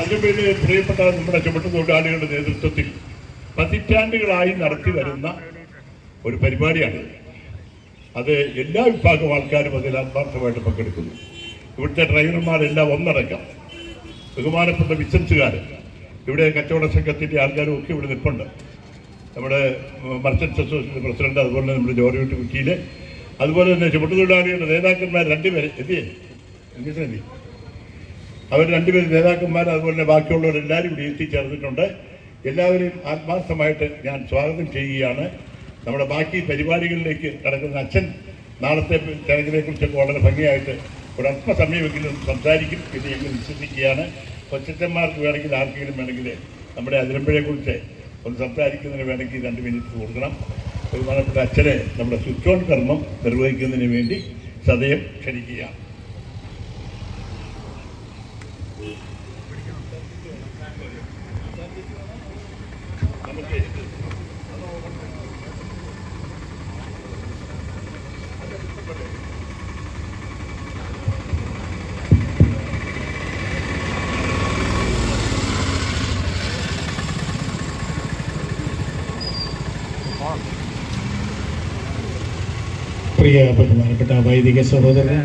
അതിനുവേണ്ടി പ്രിയപ്പെട്ട നമ്മുടെ ചുമട്ടുതൊഴിലാളികളുടെ നേതൃത്വത്തിൽ പതിറ്റാണ്ടുകളായി നടത്തി വരുന്ന ഒരു പരിപാടിയാണ് അത് എല്ലാ വിഭാഗം ആൾക്കാരും അതിൽ ആത്മാർത്ഥമായിട്ട് പങ്കെടുക്കുന്നു. ഇവിടുത്തെ ഡ്രൈവർമാരെല്ലാം ഒന്നടങ്കം. ബഹുമാനപ്പെട്ട ബിസിനസ്സുകാർ ഇവിടെ കച്ചവട സംഘത്തിന്റെ ആൾക്കാരും ഒക്കെ ഇവിടെ നിൽപ്പുണ്ട് നമ്മുടെ മർച്ചൻസ് അസോസിയേഷൻ പ്രസിഡന്റ് അതുപോലെ നമ്മുടെ ജോർജ് കുറ്റിയിലെ അതുപോലെ തന്നെ ചുമട്ടുതൊഴിലാളികളുടെ നേതാക്കന്മാർ രണ്ടുപേരെ. എത്തിയേ എന്തിനാ അവർ രണ്ടുപേർ നേതാക്കന്മാർ അതുപോലെ തന്നെ ബാക്കിയുള്ളവരെല്ലാവരും ഇവിടെ എത്തിച്ചേർന്നിട്ടുണ്ട് എല്ലാവരെയും ആത്മാർത്ഥമായിട്ട് ഞാൻ സ്വാഗതം ചെയ്യുകയാണ്. നമ്മുടെ ബാക്കി പരിപാടികളിലേക്ക് കടക്കുന്ന അച്ഛൻ നാളത്തെ ചടങ്ങിനെ കുറിച്ചൊക്കെ വളരെ ഭംഗിയായിട്ട് ഒരു അല്പസമയമെങ്കിലും സംസാരിക്കും എന്ന് ഞങ്ങൾ വിശ്വസിക്കുകയാണ്. കൊച്ചന്മാർക്ക് വേണമെങ്കിൽ ആർക്കെങ്കിലും വേണമെങ്കിൽ നമ്മുടെ അതിരമ്പഴയെ കുറിച്ച് ഒന്ന് സംസാരിക്കുന്നതിന് വേണമെങ്കിൽ രണ്ട് മിനിറ്റ് കൊടുക്കണം. ബഹുമാനപ്പെട്ട അച്ഛനെ നമ്മുടെ സ്വിച്ച് ഓൺ കർമ്മം നിർവഹിക്കുന്നതിന് വേണ്ടി സദയം ക്ഷണിക്കുകയാണ്. പ്രിയ ബഹുമാനപ്പെട്ട വൈദിക സഹോദരൻ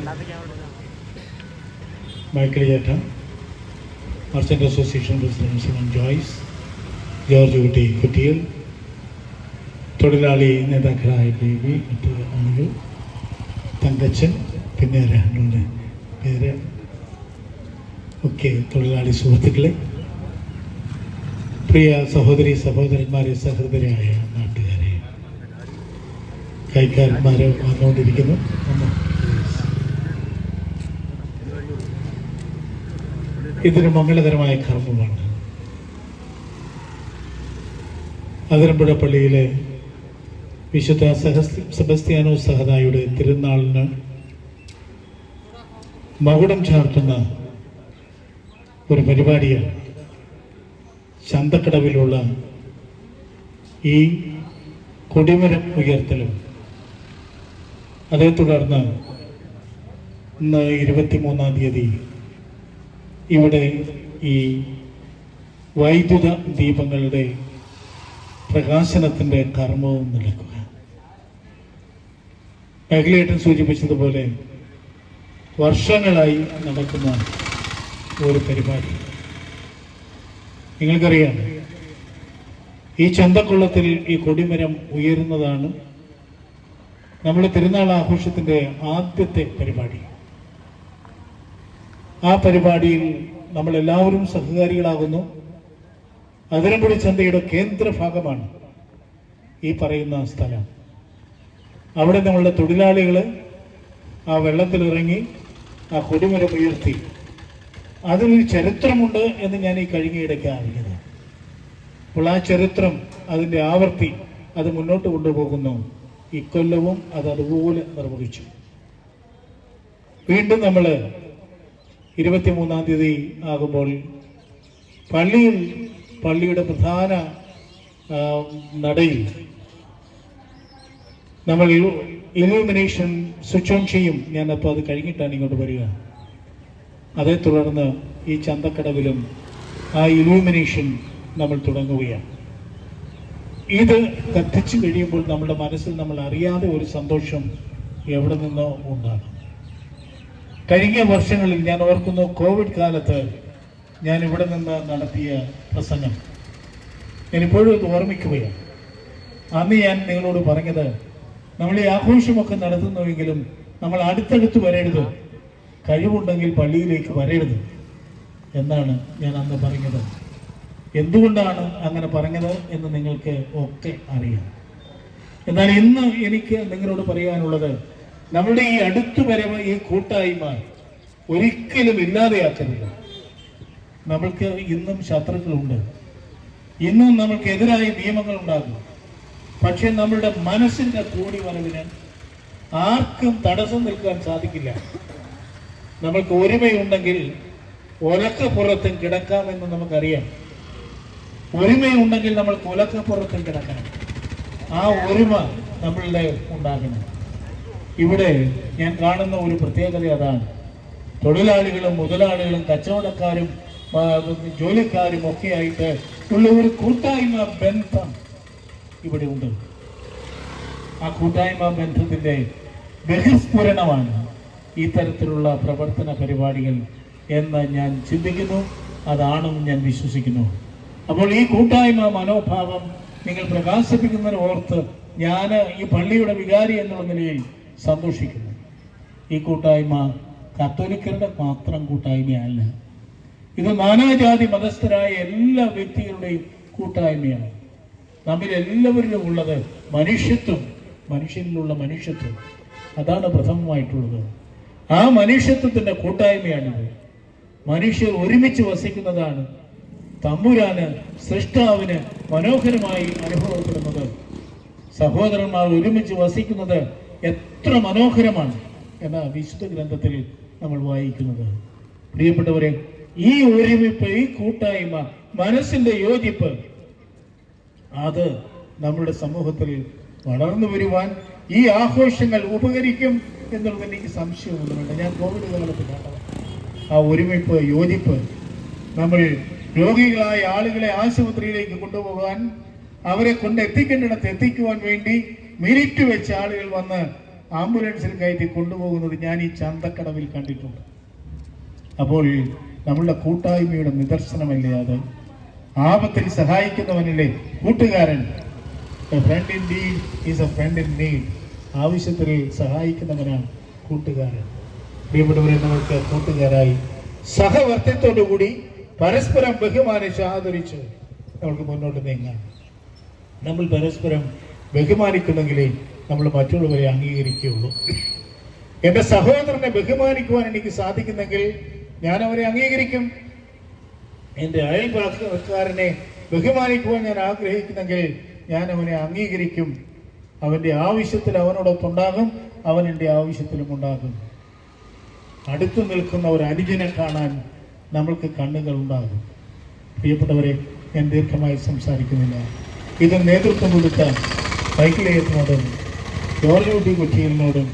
മൈക്കിൾ ചേട്ട merchant association president Simon Joyce George Kutty കുട്ടിയിൽ തൊഴിലാളി നേതാക്കളായ ബേബി മറ്റ് ആളുകൾ തങ്കച്ചൻ പിന്നെ രണ്ടുണ്ട് പേര് ഒക്കെ തൊഴിലാളി സുഹൃത്തുക്കളെ പ്രിയ സഹോദരി സഹോദരന്മാരെ സഹൃദരായ നാട്ടുകാരെ കൈക്കാരന്മാരെ വന്നുകൊണ്ടിരിക്കുന്നു ഇതൊരു മംഗളകരമായ കർമ്മമാണ്. അതിരമ്പുഴ പള്ളിയിലെ വിശുദ്ധ സഹസ് സെബസ്ത്യാനോ സഹദായുടെ തിരുനാളിന് മകുടം ചാർത്തുന്ന ഒരു പരിപാടിയാണ്. ചന്തക്കടവിലുള്ള ഈ കൊടിമരം ഉയർത്തലും. അതേ തുടർന്ന് ഇന്ന് ഇരുപത്തിമൂന്നാം തീയതി ഇവിടെ ഈ വൈദ്യുത ദീപങ്ങളുടെ പ്രകാശനത്തിന്റെ കർമ്മവും നടക്കുക. മേഖലയേട്ടൻ സൂചിപ്പിച്ചതുപോലെ വർഷങ്ങളായി നടക്കുന്ന ഒരു പരിപാടി. നിങ്ങൾക്കറിയാം ഈ ചന്തക്കുള്ളത്തിൽ ഈ കൊടിമരം ഉയരുന്നതാണ് നമ്മുടെ തിരുനാൾ ആഘോഷത്തിന്റെ ആദ്യത്തെ പരിപാടി. ആ പരിപാടിയിൽ നമ്മളെല്ലാവരും സഹകാരികളാകുന്നു. അതിരമ്പുഴി ചന്തയുടെ കേന്ദ്രഭാഗമാണ് ഈ പറയുന്ന സ്ഥലം. അവിടെ നമ്മളുടെ തൊഴിലാളികൾ ആ വെള്ളത്തിലിറങ്ങി ആ കൊടിമരം ഉയർത്തി. അതിനൊരു ചരിത്രമുണ്ട് എന്ന് ഞാൻ ഈ കഴിഞ്ഞയിടയ്ക്ക് അറിഞ്ഞത്. അപ്പോൾ ആ ചരിത്രം അതിന്റെ ആവർത്തി അത് മുന്നോട്ട് കൊണ്ടുപോകുന്നു. ഇക്കൊല്ലവും അത് അതുപോലെ നിർവഹിച്ചു. വീണ്ടും നമ്മൾ ഇരുപത്തിമൂന്നാം തീയതി ആകുമ്പോൾ പള്ളിയിൽ പള്ളിയുടെ പ്രധാന നടയിൽ നമ്മൾ ഇലൂമിനേഷൻ സ്വിച്ച് ഓൺ ചെയ്യും. ഞാനപ്പോൾ അത് കഴിഞ്ഞിട്ടാണ് ഇങ്ങോട്ട് വരിക. അതേ തുടർന്ന് ഈ ചന്തക്കടവിലും ആ ഇലൂമിനേഷൻ നമ്മൾ തുടങ്ങുകയാണ്. ഇത് കത്തിച്ചു കഴിയുമ്പോൾ നമ്മുടെ മനസ്സിൽ നമ്മൾ അറിയാതെ ഒരു സന്തോഷം എവിടെ നിന്നോ ഉണ്ടാകും. കഴിഞ്ഞ വർഷങ്ങളിൽ ഞാൻ ഓർക്കുന്നു കോവിഡ് കാലത്ത് ഞാൻ ഇവിടെ നിന്ന് നടത്തിയ പ്രസംഗം. ഞാനിപ്പോഴും ഇത് ഓർമ്മിക്കുകയാണ്. അന്ന് ഞാൻ നിങ്ങളോട് പറഞ്ഞത് നമ്മൾ ഈ ആഘോഷമൊക്കെ നടത്തുന്നുവെങ്കിലും നമ്മൾ അടുത്തടുത്ത് വരരുത്. കഴിവുണ്ടെങ്കിൽ പള്ളിയിലേക്ക് വരരുത് എന്നാണ് ഞാൻ അന്ന് പറഞ്ഞത്. എന്തുകൊണ്ടാണ് അങ്ങനെ പറഞ്ഞത് എന്ന് നിങ്ങൾക്ക് ഒക്കെ അറിയാം. എന്നാൽ ഇന്ന് എനിക്ക് നിങ്ങളോട് പറയാനുള്ളത് നമ്മുടെ ഈ അടുത്തു വരവ് ഈ കൂട്ടായ്മ ഒരിക്കലും ഇല്ലാതെയാക്കരുത്. നമ്മൾക്ക് ഇന്നും ശത്രുക്കളുണ്ട്. ഇന്നും നമ്മൾക്കെതിരായ നിയമങ്ങൾ ഉണ്ടാകും പക്ഷെ നമ്മളുടെ മനസ്സിന്റെ കൂടി വരവിന് ആർക്കും തടസ്സം നിൽക്കാൻ സാധിക്കില്ല. നമ്മൾക്ക് ഒരുമയുണ്ടെങ്കിൽ ഒരക്കപ്പുറത്തും കിടക്കാമെന്ന് നമുക്കറിയാം. ഒരുമയുണ്ടെങ്കിൽ നമ്മൾ കൊലക്കപ്പുറത്തും കിടക്കണം. ആ ഒരുമ നമ്മളുടെ ഉണ്ടാകണം. ഇവിടെ ഞാൻ കാണുന്ന ഒരു പ്രത്യേകത അതാണ്. തൊഴിലാളികളും മുതലാളികളും കച്ചവടക്കാരും ജോലിക്കാരും ഒക്കെ ആയിട്ട് ഉള്ള ഒരു കൂട്ടായ്മ ബന്ധം ഇവിടെ ഉണ്ട്. ആ കൂട്ടായ്മ ബന്ധത്തിന്റെ ബഹിസ്ഫുരണമാണ് ഈ തരത്തിലുള്ള പ്രവർത്തന പരിപാടികൾ എന്ന് ഞാൻ ചിന്തിക്കുന്നു. അതാണെന്ന് ഞാൻ വിശ്വസിക്കുന്നു. അപ്പോൾ ഈ കൂട്ടായ്മ മനോഭാവം നിങ്ങൾ പ്രകാശിപ്പിക്കുന്നതിന് ഓർത്ത് ഞാൻ ഈ പള്ളിയുടെ വികാരി എന്നുള്ള നിലയിൽ സന്തോഷിക്കുന്നു. ഈ കൂട്ടായ്മ കത്തോലിക്കരുടെ മാത്രം കൂട്ടായ്മയല്ല. ഇത് നാനാജാതി മതസ്ഥരായ എല്ലാ വ്യക്തികളുടെയും കൂട്ടായ്മയാണ്. നമ്മിൽ എല്ലാവരിലും ഉള്ളത് മനുഷ്യത്വം മനുഷ്യനിലുള്ള മനുഷ്യത്വം. അതാണ് പ്രഥമമായിട്ടുള്ളത്. ആ മനുഷ്യത്വത്തിന്റെ കൂട്ടായ്മയാണിത്. മനുഷ്യർ ഒരുമിച്ച് വസിക്കുന്നതാണ് തമ്പുരാന് സൃഷ്ടാവിന് മനോഹരമായി അനുഭവപ്പെടുന്നത്. സഹോദരന്മാർ ഒരുമിച്ച് വസിക്കുന്നത് എത്ര മനോഹരമാണ് എന്ന വിശുദ്ധ ഗ്രന്ഥത്തിൽ നമ്മൾ വായിക്കുന്നത്. പ്രിയപ്പെട്ടവരെ ഈ ഒരുമിപ്പ് ഈ കൂട്ടായ്മ മനസ്സിന്റെ യോജിപ്പ് അത് നമ്മുടെ സമൂഹത്തിൽ വളർന്നു വരുവാൻ ഈ ആഘോഷങ്ങൾ ഉപകരിക്കും എന്നുള്ളത് എനിക്ക് സംശയമൊന്നുമില്ല. ഞാൻ കോവിഡ് കാലത്ത് കണ്ടത് ആ ഒരുമിപ്പ് യോജിപ്പ് നമ്മൾ രോഗികളായ ആളുകളെ ആശുപത്രിയിലേക്ക് കൊണ്ടുപോകാൻ അവരെ കൊണ്ട് എത്തിക്കേണ്ടിടത്ത് എത്തിക്കുവാൻ വേണ്ടി മിനിറ്റ് വെച്ച് ആളുകൾ വന്ന് ആംബുലൻസിൽ കയറ്റി കൊണ്ടുപോകുന്നത് ഞാൻ ഈ ചന്തക്കടവിൽ കണ്ടിട്ടുണ്ട്. അപ്പോൾ നമ്മളുടെ കൂട്ടായ്മയുടെ നിദർശനമല്ലേ അത്? ആപത്തിൽ സഹായിക്കുന്നവനല്ലേ കൂട്ടുകാരൻ? Friend in is a friend in ആവശ്യത്തിൽ സഹായിക്കുന്നവനാണ് കൂട്ടുകാരൻ. പ്രിയപ്പെട്ടവരെ നമുക്ക് കൂട്ടുകാരായി സഹവർത്തിത്തോടു കൂടി പരസ്പരം ബഹുമാനിച്ച് ആദരിച്ച് നമുക്ക് മുന്നോട്ട് നീങ്ങാം. നമ്മൾ പരസ്പരം ബഹുമാനിക്കുന്നെങ്കിലേ നമ്മൾ മറ്റുള്ളവരെ അംഗീകരിക്കുകയുള്ളൂ. എന്റെ സഹോദരനെ ബഹുമാനിക്കുവാൻ എനിക്ക് സാധിക്കുന്നെങ്കിൽ ഞാൻ അവരെ അംഗീകരിക്കും. എന്റെ അയൽവാസക്കാരനെ ബഹുമാനിക്കുവാൻ ഞാൻ ആഗ്രഹിക്കുന്നെങ്കിൽ ഞാൻ അവനെ അംഗീകരിക്കും. അവന്റെ ആവശ്യത്തിൽ അവനോടൊപ്പുണ്ടാകും അവൻ എന്റെ ആവശ്യത്തിലും ഉണ്ടാകും. അടുത്തു നിൽക്കുന്ന ഒരു അനുജനെ കാണാൻ നമ്മൾക്ക് കണ്ണുകൾ ഉണ്ടാകും. പ്രിയപ്പെട്ടവരെ ഞാൻ ദീർഘമായി സംസാരിക്കുന്നില്ല. ഇത് നേതൃത്വം കൊടുത്ത വൈകലേയത്തിനോടും ജോർജ് കുറ്റിയലിനോടും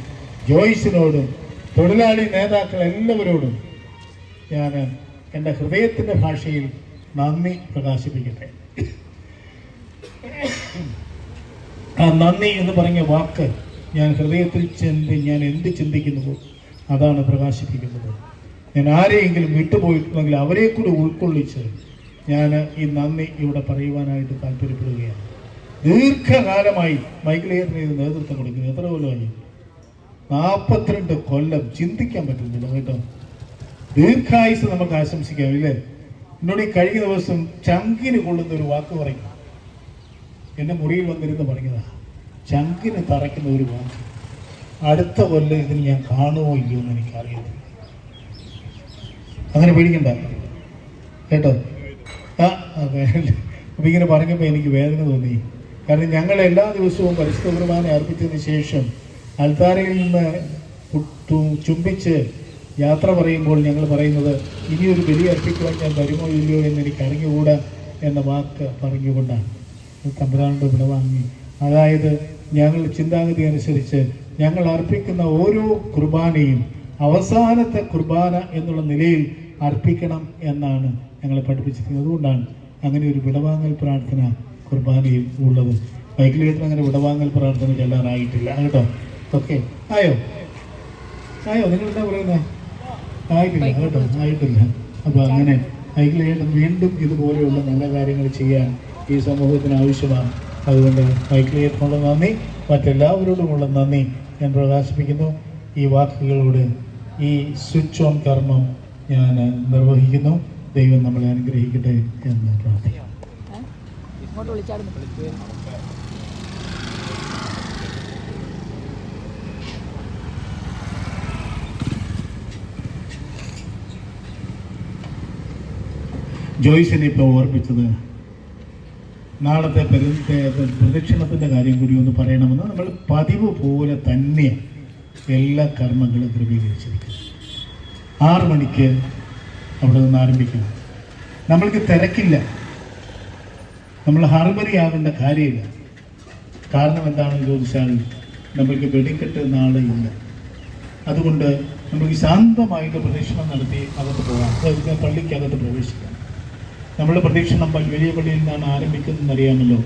ജോയിസിനോടും തൊഴിലാളി നേതാക്കൾ എല്ലാവരോടും ഞാൻ എന്റെ ഹൃദയത്തിന്റെ ഭാഷയിൽ നന്ദി പ്രകാശിപ്പിക്കട്ടെ. ആ നന്ദി എന്ന് പറഞ്ഞ വാക്ക് ഞാൻ ഹൃദയത്തിൽ ചിന്തി ഞാൻ എന്ത് ചിന്തിക്കുന്നുവോ അതാണ് പ്രകാശിപ്പിക്കുന്നത്. ഞാൻ ആരെയെങ്കിലും വിട്ടുപോയിട്ടുണ്ടെങ്കിൽ അവരെ കൂടി ഉൾക്കൊള്ളിച്ച് ഞാൻ ഈ നന്ദി ഇവിടെ പറയുവാനായിട്ട് താല്പര്യപ്പെടുകയാണ്. ദീർഘകാലമായി മൈക്കിളേറിന് ഇത് നേതൃത്വം കൊടുക്കുന്നു. എത്ര കൊല്ലമായി? നാൽപ്പത്തിരണ്ട് കൊല്ലം ചിന്തിക്കാൻ പറ്റുന്നില്ല കേട്ടോ. ദീർഘായുസ് നമുക്ക് ആശംസിക്കാം ഇല്ലേ? എന്നോട് ഈ കഴിഞ്ഞ ദിവസം ചങ്കിന് കൊള്ളുന്ന ഒരു വാക്ക് പറയും എന്റെ മുറിയിൽ വന്നിരുന്ന് പറഞ്ഞതാ ചങ്കിന് തറയ്ക്കുന്ന ഒരു വാക്ക്. അടുത്ത കൊല്ലം ഇതിന് ഞാൻ കാണുമോ ഇല്ലയോ എന്ന് എനിക്കറിയത്തില്ല. അങ്ങനെ പേടിക്കണ്ട. കേട്ടോ? ആ അപ്പൊ ഇങ്ങനെ പറഞ്ഞപ്പോൾ എനിക്ക് വേദന തോന്നി. കാരണം ഞങ്ങൾ എല്ലാ ദിവസവും പരിശുദ്ധ കുർബാന അർപ്പിച്ചതിന് ശേഷം അൽത്താരയിൽ നിന്ന് ചുംബിച്ച് യാത്ര പറയുമ്പോൾ ഞങ്ങൾ പറയുന്നത് ഇനിയൊരു ബലി അർപ്പിക്കുവാൻ ഞാൻ വരുമോ ഇല്ലയോ എന്ന് എനിക്ക് അറിഞ്ഞുകൂടാ എന്ന വാക്ക് പറഞ്ഞുകൊണ്ടാണ്. തമ്പുരാനോട് വിടവാങ്ങി അതായത് ഞങ്ങൾ ചിന്താഗതി അനുസരിച്ച് ഞങ്ങൾ അർപ്പിക്കുന്ന ഓരോ കുർബാനയും അവസാനത്തെ കുർബാന എന്നുള്ള നിലയിൽ അർപ്പിക്കണം എന്നാണ് ഞങ്ങളെ പഠിപ്പിച്ചിരിക്കുന്നത്. അതുകൊണ്ടാണ് അങ്ങനെ ഒരു വിടവാങ്ങൽ പ്രാർത്ഥന കുർബാനയിൽ ഉള്ളത്. വീട്ടിൽ അങ്ങനെ വിടവാങ്ങൽ പ്രാർത്ഥന ചെല്ലാറായിട്ടില്ല. കേട്ടോ? ഓക്കെ. ആയോ? ആയോ? നിങ്ങൾ എന്താ പറയുന്നത് ആയിട്ടില്ല കേട്ടോ? ആയിട്ടില്ല. അപ്പോൾ അങ്ങനെ വൈകിട്ട് വീണ്ടും ഇതുപോലെയുള്ള നല്ല കാര്യങ്ങൾ ചെയ്യാൻ ഈ സമൂഹത്തിന് ആവശ്യമാണ്. അതുകൊണ്ട് വൈകിട്ടിനുള്ള നന്ദി. മറ്റെല്ലാവരോടുമുള്ള നന്ദി ഞാൻ പ്രകാശിപ്പിക്കുന്നു. ഈ വാക്കുകളോട് ഈ സ്വിച്ച് ഓൺ കർമ്മം ഞാൻ നിർവഹിക്കുന്നു. ദൈവം നമ്മളെ അനുഗ്രഹിക്കട്ടെ എന്ന് പ്രാർത്ഥിക്കാം ജോയ്സിനെ ഇപ്പോൾ ഓർമ്മിച്ചത് നാളത്തെ പെരു- പ്രദക്ഷിണത്തിന്റെ കാര്യം കൂടി ഒന്ന് പറയണമെന്ന്. നമ്മൾ പതിവ് പോലെ തന്നെ എല്ലാ കർമ്മങ്ങളും ക്രമീകരിച്ചിരിക്കുന്നു ആറ് മണിക്ക് അവിടെ നിന്ന് ആരംഭിക്കണം. നമ്മൾക്ക് തിരക്കില്ല. നമ്മൾ ഹർബറി ആവേണ്ട കാര്യമില്ല. കാരണം എന്താണെന്ന് ചോദിച്ചാൽ നമ്മൾക്ക് വെടിക്കെട്ട് നാളെ ഇല്ല. അതുകൊണ്ട് നമുക്ക് ശാന്തമായിട്ട് പ്രദക്ഷിണം നടത്തി അകത്ത് പോകാം. അതായത് പള്ളിക്കകത്ത് പ്രവേശിക്കാം. നമ്മുടെ പ്രദക്ഷിണം വലിയ പള്ളിയിൽ നിന്നാണ് ആരംഭിക്കുന്നതെന്ന് അറിയാമല്ലോ.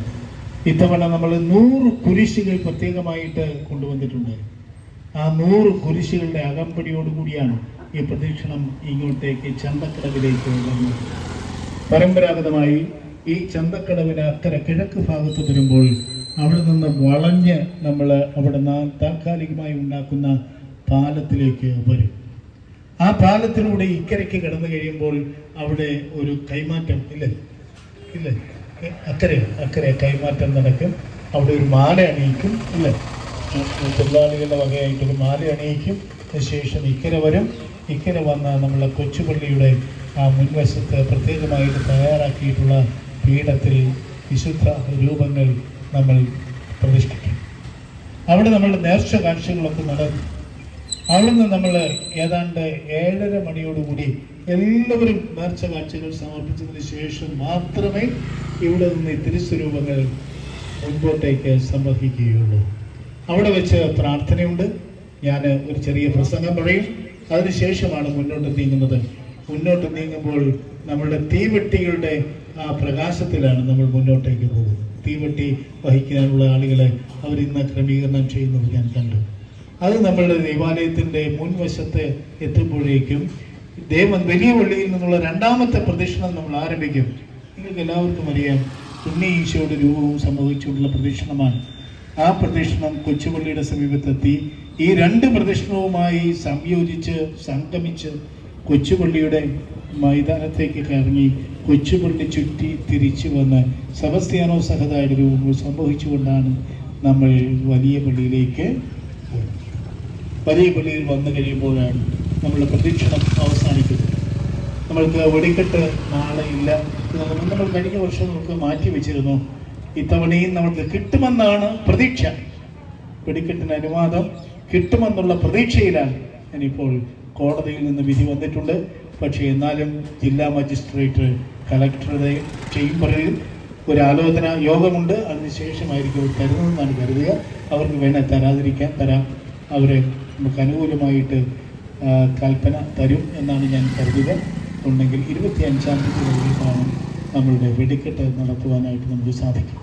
ഇത്തവണ നമ്മൾ നൂറ് കുരിശുകൾ പ്രത്യേകമായിട്ട് കൊണ്ടുവന്നിട്ടുണ്ട്. ആ നൂറ് കുരിശുകളുടെ അകമ്പടിയോടുകൂടിയാണ് ഈ പ്രദക്ഷിണം ഇങ്ങോട്ടേക്ക് ചന്തക്കടവിലേക്ക് വന്നു. പരമ്പരാഗതമായി ഈ ചന്തക്കടവിന് അക്കരെ കിഴക്ക് ഭാഗത്ത് വരുമ്പോൾ അവിടെ നിന്ന് വളഞ്ഞ് നമ്മൾ അവിടെ താൽക്കാലികമായി ഉണ്ടാക്കുന്ന പാലത്തിലേക്ക് വരും. ആ പാലത്തിലൂടെ ഇക്കരയ്ക്ക് കടന്നു കഴിയുമ്പോൾ അവിടെ ഒരു കൈമാറ്റം ഇല്ലേ? ഇല്ലേ? അക്കരെ അക്കരെ കൈമാറ്റം നടക്കും. അവിടെ ഒരു മാല അണിയിക്കും ഇല്ലേ? തൊഴിലാളികളുടെ വകയായിട്ടൊരു മാല അണിയിക്കും. ശേഷം ഇക്കരെ വരും. ഇക്കരെ വന്ന നമ്മളെ കൊച്ചുപള്ളിയുടെ ആ മുൻവശത്ത് പ്രത്യേകമായിട്ട് തയ്യാറാക്കിയിട്ടുള്ള പീഠത്തിൽ വിശുദ്ധ രൂപങ്ങൾ നമ്മൾ പ്രതിഷ്ഠിക്കും. അവിടെ നമ്മൾ നേർച്ച കാഴ്ചകളൊക്കെ നടന്നു. അവിടുന്ന് നമ്മൾ ഏതാണ്ട് ഏഴര മണിയോടുകൂടി എല്ലാവരും നേർച്ച കാഴ്ചകൾ സമർപ്പിച്ചതിന് ശേഷം മാത്രമേ ഇവിടെ നിന്ന് ഈ തിരുസ്വരൂപങ്ങൾ മുൻപോട്ടേക്ക് സംവഹിക്കുകയുള്ളൂ. അവിടെ വെച്ച് പ്രാർത്ഥനയുണ്ട്. ഞാൻ ഒരു ചെറിയ പ്രസംഗം പറയും. അതിനുശേഷമാണ് മുന്നോട്ട് നീങ്ങുന്നത്. മുന്നോട്ട് നീങ്ങുമ്പോൾ നമ്മുടെ തീവെട്ടികളുടെ ആ പ്രകാശത്തിലാണ് നമ്മൾ മുന്നോട്ടേക്ക് പോകുന്നത്. തീവെട്ടി വഹിക്കാനുള്ള ആളുകളെ അവരിന്ന് ക്രമീകരണം ചെയ്യുന്നത് ഞാൻ കണ്ടു. അത് നമ്മളുടെ ദേവാലയത്തിന്റെ മുൻവശത്ത് എത്തുമ്പോഴേക്കും ദേവൻ വലിയ പള്ളിയിൽ നിന്നുള്ള രണ്ടാമത്തെ പ്രദക്ഷിണം നമ്മൾ ആരംഭിക്കും. നിങ്ങൾക്ക് എല്ലാവർക്കും അറിയാം ഉണ്ണി ഈശോയുടെ രൂപവും സംഭവിച്ചുകൊണ്ടുള്ള പ്രദക്ഷിണമാണ്. ആ പ്രദക്ഷിണം കൊച്ചുപള്ളിയുടെ സമീപത്തെത്തി. ഈ രണ്ട് പ്രദക്ഷിണവുമായി സംയോജിച്ച് സംഗമിച്ച് കൊച്ചുപള്ളിയുടെ മൈതാനത്തേക്ക് കറങ്ങി കൊച്ചുപള്ളി ചുറ്റി തിരിച്ചു വന്ന് സെബസ്ത്യാനോ സഹതായുടെ രൂപങ്ങൾ സംഭവിച്ചുകൊണ്ടാണ് നമ്മൾ വലിയ പള്ളിയിലേക്ക് വലിയ പള്ളിയിൽ വന്നു കഴിയുമ്പോഴാണ് നമ്മളുടെ പ്രദക്ഷിണം അവസാനിക്കുന്നത്. നമ്മൾക്ക് വെടിക്കെട്ട് നാളെ ഇല്ല നമ്മൾ കഴിഞ്ഞ വർഷം നമുക്ക് മാറ്റി വെച്ചിരുന്നു. ഇത്തവണയും നമ്മൾക്ക് കിട്ടുമെന്നാണ് പ്രതീക്ഷ. വെടിക്കെട്ടിന് അനുവാദം കിട്ടുമെന്നുള്ള പ്രതീക്ഷയിലാണ് ഞാനിപ്പോൾ കോടതിയിൽ നിന്ന് വിധി വന്നിട്ടുണ്ട്. പക്ഷേ എന്നാലും ജില്ലാ മജിസ്ട്രേറ്റ് കലക്ടറുടെ ചേംബറിൽ ഒരു ആലോചന യോഗമുണ്ട്. അതിനുശേഷമായിരിക്കും അവർ തരുന്നതെന്നാണ് കരുതുക. അവർക്ക് വേണ തരാതിരിക്കാൻ തരാം. അവരെ നമുക്ക് അനുകൂലമായിട്ട് കൽപ്പന തരും എന്നാണ് ഞാൻ കരുതുക. ഉണ്ടെങ്കിൽ ഇരുപത്തി അഞ്ചാം തീയതി നമ്മളുടെ വെടിക്കെട്ട് നടത്തുവാനായിട്ട് നമുക്ക് സാധിക്കും.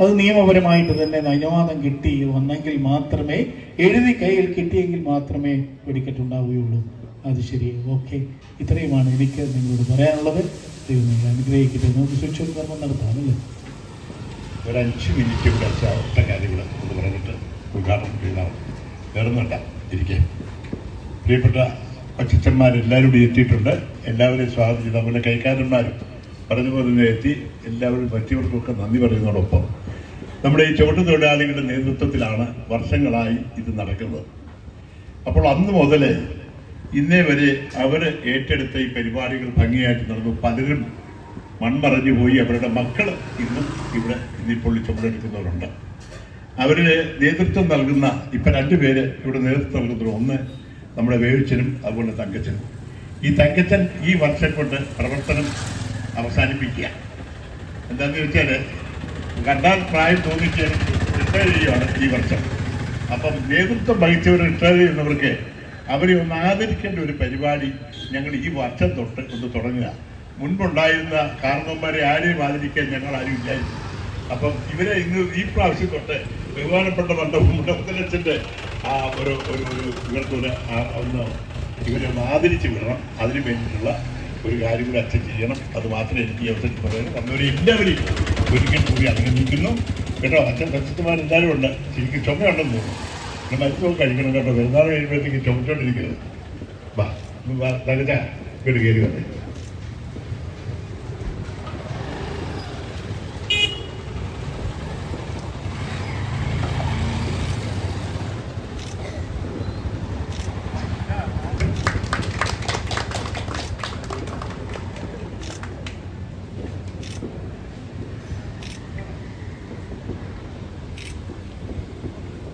അത് നിയമപരമായിട്ട് തന്നെ അനുവാദം കിട്ടി വന്നെങ്കിൽ മാത്രമേ എഴുതി കയ്യിൽ കിട്ടിയെങ്കിൽ മാത്രമേ വെടിക്കെട്ടുണ്ടാവുകയുള്ളൂ. അത് ശരി. ഓക്കെ. ഇത്രയുമാണ് എനിക്ക് നിങ്ങളോട് പറയാനുള്ളത്. ദൈവം നിങ്ങൾ അനുഗ്രഹിക്കട്ടെ. നമുക്ക് സ്വിച്ച് കർമ്മം നടത്താമല്ലേ ഒരു അഞ്ച് മിനിറ്റ് ഇവിടെ ഒറ്റ കാര്യങ്ങൾ എന്ന് പറഞ്ഞിട്ട് ഉദ്ഘാടനം ചെയ്താൽ വേറൊന്നുണ്ട ഇരിക്കെ. പ്രിയപ്പെട്ട അച്ഛന്മാരെല്ലാവരും കൂടി എത്തിയിട്ടുണ്ട്. എല്ലാവരെയും സ്വാഗതം ചെയ്ത്. അതുപോലെ കൈക്കാരന്മാരും പറഞ്ഞ പോലെ എത്തി. എല്ലാവരും പറ്റിയവർക്കൊക്കെ നന്ദി പറയുന്നതോടൊപ്പം നമ്മുടെ ഈ ചുവട്ട് തൊഴിലാളികളുടെ നേതൃത്വത്തിലാണ് വർഷങ്ങളായി ഇത് നടക്കുന്നത്. അപ്പോൾ അന്ന് മുതൽ ഇന്നേ വരെ അവർ ഏറ്റെടുത്ത ഈ പരിപാടികൾ ഭംഗിയായിട്ട് നടന്നു. പലരും മൺമറഞ്ഞു പോയി. അവരുടെ മക്കൾ ഇന്നും ഇവിടെ ഇന്നിപ്പോൾ ചുമടെടുക്കുന്നവരുണ്ട്. അവർ നേതൃത്വം നൽകുന്ന ഇപ്പം രണ്ടുപേര് ഇവിടെ നേതൃത്വം നൽകുന്നു ഒന്ന് നമ്മുടെ വേവിച്ചനും അതുപോലെ തങ്കച്ചനും. ഈ തങ്കച്ചൻ ഈ വർഷം കൊണ്ട് പ്രവർത്തനം അവസാനിപ്പിക്കുക. എന്താണെന്ന് വെച്ചാൽ കണ്ടാൽ പ്രായം തോന്നിച്ച് റിട്ടയർ ചെയ്യുകയാണ് ഈ വർഷം. അപ്പം നേതൃത്വം വഹിച്ചവർ റിട്ടയർ ചെയ്യുന്നവർക്ക് അവരെ ഒന്ന് ആദരിക്കേണ്ട ഒരു പരിപാടി ഞങ്ങൾ ഈ വർഷം തൊട്ട് ഒന്ന് തുടങ്ങുക. മുൻപുണ്ടായിരുന്ന കാരണവന്മാരെ ആരെയും ആദരിക്കാൻ ഞങ്ങൾ ആരും ഇല്ലായിരുന്നു. അപ്പം ഇവരെ ഇന്ന് ഈ പ്രാവശ്യം തൊട്ട് ബഹുമാനപ്പെട്ട പണ്ട് മണ്ഡപത്തിലച്ഛന്റെ ആ ഒരു ഒരു ഒരു ഇവർക്കൊരു ഒന്ന് ഇവരെ ഒന്ന് ആദരിച്ച് വിടണം. അതിന് വേണ്ടിയിട്ടുള്ള ഒരു കാര്യം കൂടി അച്ഛൻ ചെയ്യണം. അത് മാത്രമേ എനിക്ക് ഈ അവസരത്തിൽ പറയാനും വന്നവരെ എല്ലാവരെയും ഒരിക്കൽ കൂടി അഭിനന്ദിക്കുന്നു കേട്ടോ അച്ഛൻ പ്രശസ്തമാരെല്ലാവരും ഉണ്ട് ശരിക്കും ചുമയുണ്ടെന്ന് തോന്നുന്നു മരുന്നൊക്കെ കഴിക്കണം കേട്ടോ പെരുന്നാൾ കഴിയുമ്പോഴത്തേക്ക് ചുമച്ചോണ്ടിരിക്കുന്നത് വാ തകച്ച വീട് കയറി വന്നേ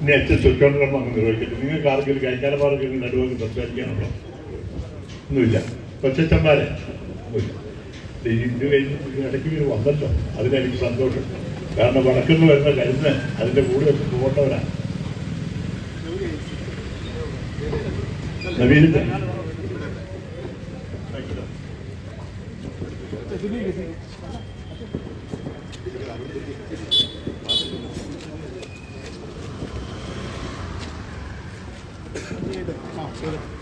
ഇനി അച്ഛൻ ചുറ്റോണ്ട് അങ്ങ് നിർവഹിക്കട്ടെ. നിങ്ങൾക്ക് ആർക്കെങ്കിലും കൈക്കാരന്മാർക്ക് നടുവൊക്കെ സംസാരിക്കാനുണ്ടോ ഒന്നുമില്ല. കൊച്ചച്ചന്മാരെ ഇത് കഴിഞ്ഞ് ഇടയ്ക്ക് ഇവർ വന്നല്ലോ അതിനെനിക്ക് സന്തോഷം. കാരണം വടക്കുന്ന് വരുന്ന കരുന്ന് അതിന്റെ കൂടെ വെച്ച് പോകേണ്ടവരാണ് നവീനത്തെ. Sure.